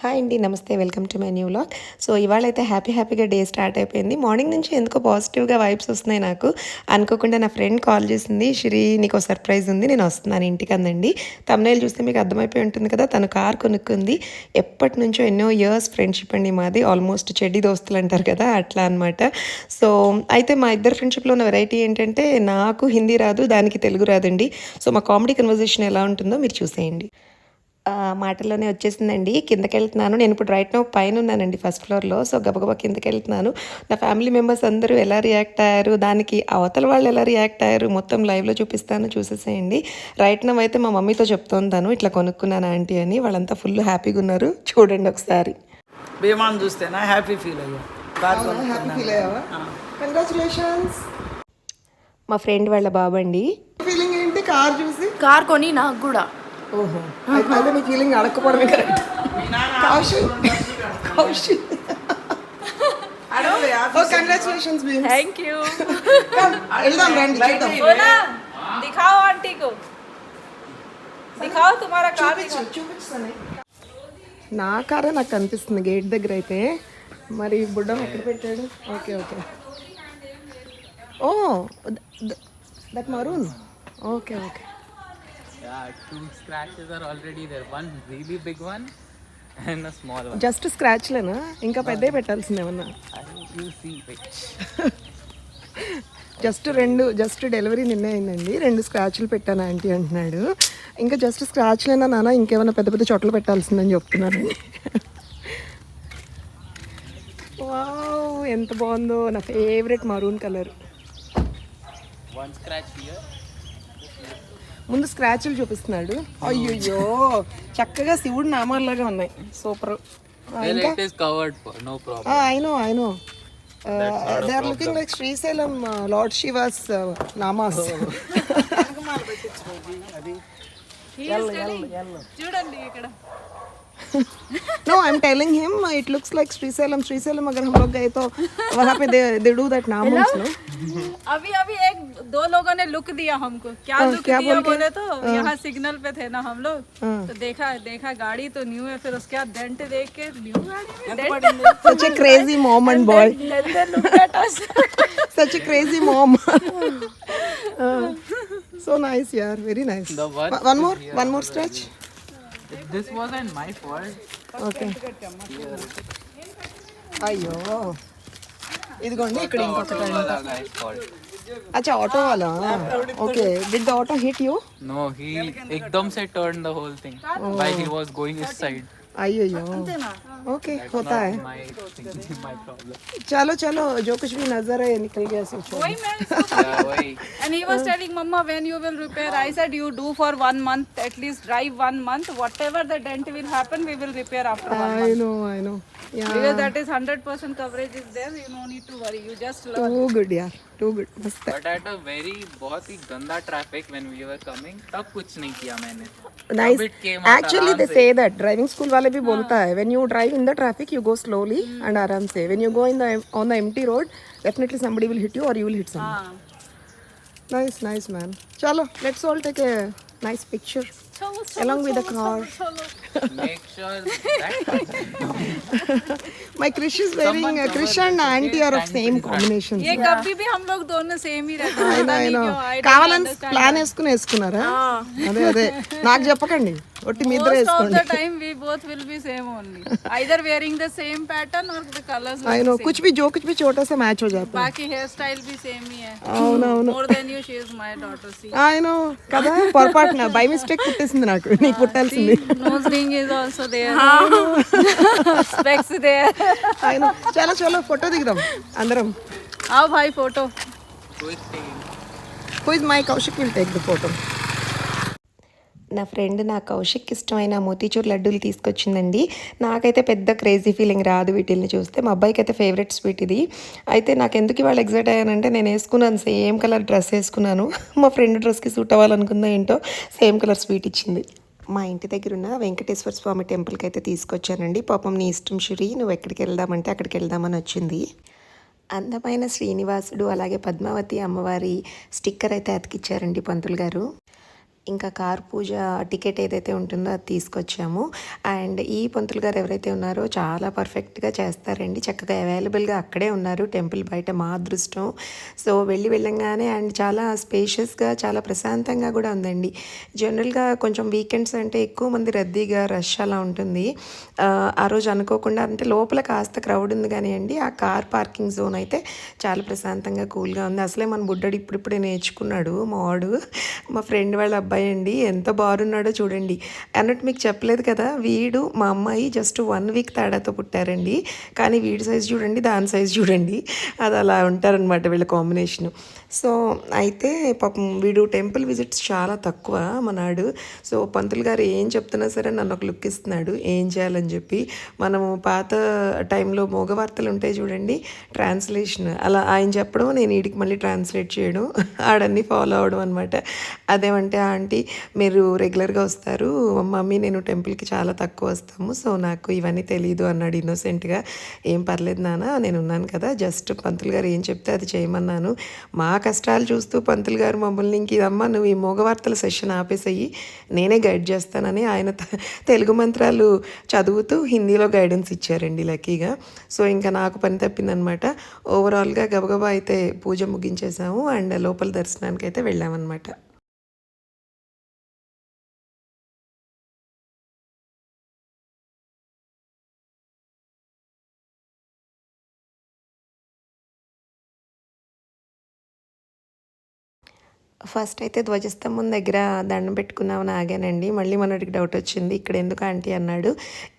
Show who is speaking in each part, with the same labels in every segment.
Speaker 1: Hi అండి నమస్తే welcome to my new vlog. So ఇవాళ అయితే హ్యాపీ హ్యాపీగా డే స్టార్ట్ అయిపోయింది. మార్నింగ్ నుంచి ఎందుకో పాజిటివ్గా వైబ్స్ వస్తున్నాయి నాకు. అనుకోకుండా నా ఫ్రెండ్ కాల్ చేసింది శ్రీ నీకు సర్ప్రైజ్ ఉంది నేను వస్తున్నాను ఇంటికి అందండి. తమ్నైల్ చూస్తే మీకు అర్థమైపోయి ఉంటుంది కదా తను కార్ కొనుక్కుంది. ఎప్పటి నుంచో ఎన్నో ఇయర్స్ ఫ్రెండ్షిప్ అండి మాది. ఆల్మోస్ట్ చెడ్డి దోస్తులు అంటారు కదా అట్లా అనమాట సో అయితే మా ఇద్దరు ఫ్రెండ్షిప్లో ఉన్న వెరైటీ ఏంటంటే నాకు హిందీ రాదు దానికి తెలుగు రాదండి. సో మా కామెడీ కన్వర్జేషన్ ఎలా ఉంటుందో మీరు చూసేయండి. ఆ, మాటల్లోనే వచ్చేసిందండి. కిందకి వెళ్తున్నాను నేను ఇప్పుడు రైట్ నో పైన ఉన్నానండి ఫస్ట్ ఫ్లోర్లో సో గబగబా కిందకి వెళ్తున్నాను నా ఫ్యామిలీ మెంబర్స్ అందరూ ఎలా రియాక్ట్ అయ్యారు? దానికి అవతల వాళ్ళు ఎలా రియాక్ట్ అయ్యారు? మొత్తం లైవ్లో చూపిస్తాను. చూసేసేయండి. రైట్ నో అయితే మా మమ్మీతో చెప్తోంతాను ఇట్లా కొనుక్కున్నాను ఆంటీ అని. వాళ్ళంతా ఫుల్ హ్యాపీగా ఉన్నారు. చూడండి ఒకసారి.
Speaker 2: భీమాన్ చూస్తేనా? హ్యాపీ ఫీల్ అయ్యా.
Speaker 1: కంగ్రాచులేషన్స్ మా ఫ్రెండ్ వాళ్ళ బాబండి. ఫీలింగ్ ఏంటి? కార్ చూసి?
Speaker 3: కార్ కొని నాకు కూడా.
Speaker 1: ఓహో అయితే మీ ఫీలింగ్ అడగకపోవడమే correct Kaushal Kaushal oh congratulations beam
Speaker 3: thank you
Speaker 1: వెళ్దాం రండి చూద్దాం
Speaker 3: बोला दिखाओ आंटी को दिखाओ तुम्हारा कार दिखाओ
Speaker 1: చూపించాను నా కారే నాకు కనిపిస్తుంది గేట్ దగ్గర అయితే మరి బుడ్డం ఎక్కడ పెట్టాడు okay okay oh that maroon okay okay
Speaker 4: Yeah, two scratches are already there. One really big one and a small one.
Speaker 1: Just స్క్రాచ్లేనా ఇంకా పెద్ద పెట్టాల్సింది ఏమన్నా
Speaker 4: I you see which.
Speaker 1: Just రెండు జస్ట్ డెలివరీ నిన్నే అయిందండి రెండు స్క్రాచ్లు పెట్టాను ఆంటీ అంటున్నాడు ఇంకా జస్ట్ స్క్రాచ్లేనా నాన్న ఇంకేమైనా పెద్ద పెద్ద చోట్ల పెట్టాల్సిందని చెప్తున్నారండి వావ్ ఎంత బాగుందో నా favourite maroon colour
Speaker 4: One scratch here.
Speaker 1: ముందు స్క్రాచ్లు చూపిస్తున్నాడు అయ్యయ్యో చక్కగా శివుడు నామాల్లాగా ఉన్నాయి super
Speaker 4: Well, it is covered for no problem.
Speaker 1: I know I know they are looking like Srisailam lord Shivas namas
Speaker 3: చూడండి ఇక్కడ
Speaker 1: no I am telling him it looks like Srisailam Srisailam अगर हम लोग गए तो वहाँ पे they they do that namas no
Speaker 3: अभी अभी एक दो लोगों ने लुक दिया हमको क्या
Speaker 1: हाँ,
Speaker 3: लुक
Speaker 1: क्या
Speaker 3: दिया
Speaker 1: बोल के?
Speaker 3: बोले तो यहाँ सिग्नल पे थे ना हम लोग तो देखा देखा गाड़ी तो न्यू है फिर उसके बाद डेंट देख के न्यू गाड़ी में dent
Speaker 1: such a crazy mom and boy
Speaker 3: then they looked at us
Speaker 1: such a crazy mom Uh, so nice yeah very nice
Speaker 4: The one
Speaker 1: One- one more one more stretch
Speaker 4: This wasn't my fault.
Speaker 1: okay అయ్యో ఇదిగోండి ఇక్కడ ఇంకొకటి अच्छा auto वाला okay did the auto hit you
Speaker 4: no he एकदम से turn the whole thing while he was going this side
Speaker 1: I आइयो okay होता है। चलो चलो जो कुछ भी नज़र है निकल गया सोचो
Speaker 3: वही मैं
Speaker 4: वही।
Speaker 3: And he was telling mama when you will repair I said you do for one month at least drive one month whatever the dent will happen we will repair after
Speaker 1: I know I know yeah
Speaker 3: Because that is 100% coverage is there, you no need to worry. You just learn.
Speaker 1: Too good यार too good मस्त है
Speaker 4: But at a very बहुत ही गंदा traffic when we were coming, तब कुछ नहीं किया मैंने.
Speaker 1: Nice
Speaker 4: it came out
Speaker 1: actually they say that driving school वाले भी बोलता है when you drive in the traffic you go slowly and आराम से when you go in the on the empty road definitely somebody will hit you or you will hit someone हाँ. nice nice man chalo let's all take a nice picture
Speaker 3: Chalo,
Speaker 1: along with the car
Speaker 4: Make sure that
Speaker 1: my krish is wearing uh, krish and auntie are of same combination
Speaker 3: ये कभी भी हम लोग दोनों same ही रहते हैं
Speaker 1: I know,
Speaker 3: पता
Speaker 1: I
Speaker 3: नहीं
Speaker 1: know.
Speaker 3: क्यों I don't
Speaker 1: కావాలని
Speaker 3: understand.
Speaker 1: ప్లాన్ వేసుకుని వేసుకున్నారా అదే అదే నాకు చెప్పకండి ఒట్టి మీ ఇద్దరు
Speaker 3: Most of
Speaker 1: వేసుకోండి
Speaker 3: the time we both will be same only. Either wearing the same pattern or the colors will
Speaker 1: I
Speaker 3: be
Speaker 1: no
Speaker 3: same.
Speaker 1: कुछ भी जो कुछ भी छोटा सा मैच हो जाता है
Speaker 3: बाकी हेयर स्टाइल भी सेम ही है
Speaker 1: అవునవును
Speaker 3: More than you, she is my daughter. See,
Speaker 1: ఆయన కదా పొరపాటున బై మిస్టేక్ పుట్టేసింది నాకు నీకు పుట్టాల్సింది
Speaker 3: nose also there specs there
Speaker 1: చాలా చాలా ఫోటో దిగుదాం అందరం.
Speaker 3: ఆ భాయ్ photo
Speaker 4: who is
Speaker 1: my Kaushik will take the photo నా ఫ్రెండ్ నా కౌశిక్ ఇష్టమైన మోతీచూర్ లడ్డూలు తీసుకొచ్చిందండి. నాకైతే పెద్ద క్రేజీ ఫీలింగ్ రాదు వీటిల్ని చూస్తే. మా అబ్బాయికి అయితే ఫేవరెట్ స్వీట్ ఇది. అయితే నాకు ఎందుకు ఇవాళ ఎగ్జైట్ అయ్యానంటే నేను వేసుకున్నాను సేమ్ కలర్ డ్రెస్ వేసుకున్నాను. మా ఫ్రెండ్ డ్రెస్కి సూట్ అవ్వాలనుకుందా ఏంటో సేమ్ కలర్ స్వీట్ ఇచ్చింది. మా ఇంటి దగ్గర ఉన్న వెంకటేశ్వర స్వామి టెంపుల్కి అయితే తీసుకొచ్చానండి. పాపం నీ ఇష్టం శ్రీ నువ్వు ఎక్కడికి వెళ్దామంటే అక్కడికి వెళ్దామని వచ్చింది. అందమైన శ్రీనివాసుడు అలాగే పద్మావతి అమ్మవారి స్టిక్కర్ అయితే అతికిచ్చారండి పంతులు గారు.
Speaker 5: ఇంకా కార్ పూజ టికెట్ ఏదైతే ఉంటుందో అది తీసుకొచ్చాము. అండ్ ఈ పంతులు గారు ఎవరైతే ఉన్నారో చాలా పర్ఫెక్ట్గా చేస్తారండి. చక్కగా అవైలబుల్గా అక్కడే ఉన్నారు. టెంపుల్ బయట మా అదృష్టం. సో వెళ్ళి వెళ్ళంగానే అండ్ చాలా స్పేషియస్గా చాలా ప్రశాంతంగా కూడా ఉందండి. జనరల్గా కొంచెం వీకెండ్స్ అంటే ఎక్కువ మంది రద్దీగా రష్ అలా ఉంటుంది. ఆ, రోజు అనుకోకుండా అంటే లోపల కాస్త క్రౌడ్ ఉంది కానీ అండి ఆ కార్ పార్కింగ్ జోన్ అయితే చాలా ప్రశాంతంగా కూల్గా ఉంది. అసలే మన బుడ్డడు ఇప్పుడిప్పుడే నేర్చుకున్నాడు మా వాడు. మా ఫ్రెండ్ వాళ్ళ అబ్బాయి అండి ఎంత బాగున్నాడో చూడండి. అన్నట్టు మీకు చెప్పలేదు కదా వీడు మా అమ్మాయి జస్ట్ వన్ వీక్ తేడాతో పుట్టారండి. కానీ వీడి సైజ్ చూడండి దాని సైజ్ చూడండి. అది అలా ఉంటారనమాట వీళ్ళ కాంబినేషన్ సో అయితే పాపం వీడు టెంపుల్ విజిట్స్ చాలా తక్కువ మనాడు సో పంతులు గారు ఏం చెప్తున్నా సరే నన్ను ఒక లుక్ ఇస్తున్నాడు. ఏం చేయాలని చెప్పి మనము పాత టైంలో మోగవార్తలు ఉంటాయి చూడండి ట్రాన్స్లేషన్ అలా ఆయన చెప్పడం నేను వీడికి మళ్ళీ ట్రాన్స్లేట్ చేయడం ఆడన్నీ ఫాలో అవడం అనమాట అదేమంటే ఆంటీ మీరు రెగ్యులర్గా వస్తారు. మమ్మీ నేను టెంపుల్కి చాలా తక్కువ వస్తాము. సో నాకు ఇవన్నీ తెలియదు అన్నాడు ఇన్నోసెంట్గా. ఏం పర్లేదు నాన్న నేను ఉన్నాను కదా. జస్ట్ పంతులు గారు ఏం చెప్తే అది చేయమన్నాను. మా కష్టాలు చూస్తూ పంతులు గారు మమ్మల్ని ఇంక ఇదమ్మా నువ్వు ఈ మోగవార్తల సెషన్ ఆపేసేయి. నేనే గైడ్ చేస్తానని ఆయన తెలుగు మంత్రాలు చదువుతూ హిందీలో గైడెన్స్ ఇచ్చారండి లక్కీగా. సో ఇంకా నాకు పని తప్పిందనమాట. ఓవరాల్గా గబగబా అయితే పూజ ముగించేసాము. అండ్ లోపల దర్శనానికి అయితే వెళ్ళామన్నమాట ఫస్ట్ అయితే ధ్వజస్తంభం దగ్గర దండం పెట్టుకుందామని ఆగానండి. మళ్ళీ మనడికి డౌట్ వచ్చింది ఇక్కడ ఎందుకు ఆంటీ? అన్నాడు.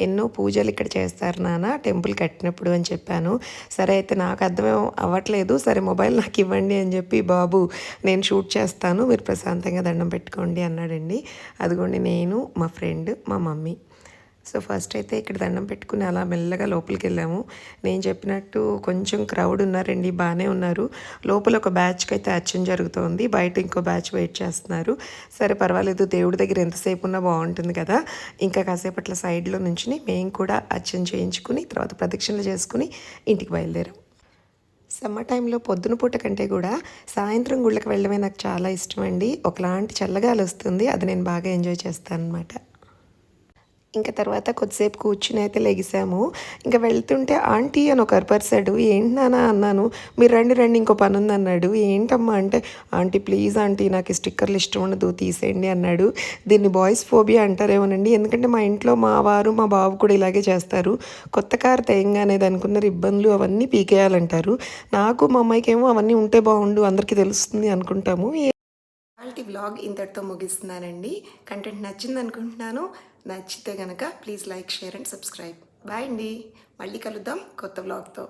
Speaker 5: ఎన్నో పూజలు ఇక్కడ చేస్తారు నాన్న టెంపుల్ కట్టినప్పుడు అని చెప్పాను. సరే అయితే నాకు అర్థం అవ్వట్లేదు. సరే మొబైల్ నాకు ఇవ్వండి అని చెప్పి బాబు నేను షూట్ చేస్తాను మీరు ప్రశాంతంగా దండం పెట్టుకోండి అన్నాడండి. అదిగోండి నేను మా ఫ్రెండ్ మా మమ్మీ. సో ఫస్ట్ అయితే ఇక్కడ దండం పెట్టుకుని అలా మెల్లగా లోపలికి వెళ్ళాము. నేను చెప్పినట్టు కొంచెం క్రౌడ్ ఉన్నారండి బాగానే ఉన్నారు. లోపల ఒక బ్యాచ్కి అయితే అచ్చం జరుగుతోంది. బయట ఇంకో బ్యాచ్ వెయిట్ చేస్తున్నారు. సరే పర్వాలేదు దేవుడి దగ్గర ఎంతసేపు ఉన్నా బాగుంటుంది కదా. ఇంకా కాసేపట్ల సైడ్లో నుంచి మేము కూడా అచ్చం చేయించుకుని తర్వాత ప్రదక్షిణలు చేసుకుని ఇంటికి బయలుదేరాం. సమ్మర్ టైంలో పొద్దున పూట కంటే కూడా సాయంత్రం గుళ్ళకి వెళ్ళడమే నాకు చాలా ఇష్టం అండి ఒకలాంటి చల్లగాలి వస్తుంది అది నేను బాగా ఎంజాయ్ చేస్తాను అనమాట ఇంకా తర్వాత కొద్దిసేపు కూర్చుని అయితే లెగిసాము. ఇంకా వెళ్తుంటే ఆంటీ అని ఒక అర్పరిసాడు ఏంటి నాన్న? అన్నాను. మీరు రండి రండి ఇంకో పని ఉంది అన్నాడు. ఏంటమ్మా? అంటే ఆంటీ ప్లీజ్ ఆంటీ నాకు స్టిక్కర్లు ఇష్టం ఉండదు తీసేయండి అన్నాడు. దీన్ని బాయ్స్ ఫోబియా అంటారేమోనండి. ఎందుకంటే మా ఇంట్లో మా వారు మా బాబు కూడా ఇలాగే చేస్తారు. కొత్త కారు తేయంగానే దానికి ఉన్న ఇబ్బందులు అవన్నీ పీకేయాలంటారు. నాకు మా అమ్మాయికి ఏమో అవన్నీ ఉంటే బాగుండు అందరికీ తెలుస్తుంది అనుకుంటాము. వాళ్ళ వ్లాగ్ ఇంతటితో ముగిస్తున్నానండి. కంటెంట్ నచ్చింది అనుకుంటున్నాను. నచ్చితే కనుక please like share and subscribe bye అండి. మళ్ళీ కలుద్దాం కొత్త వ్లాగ్తో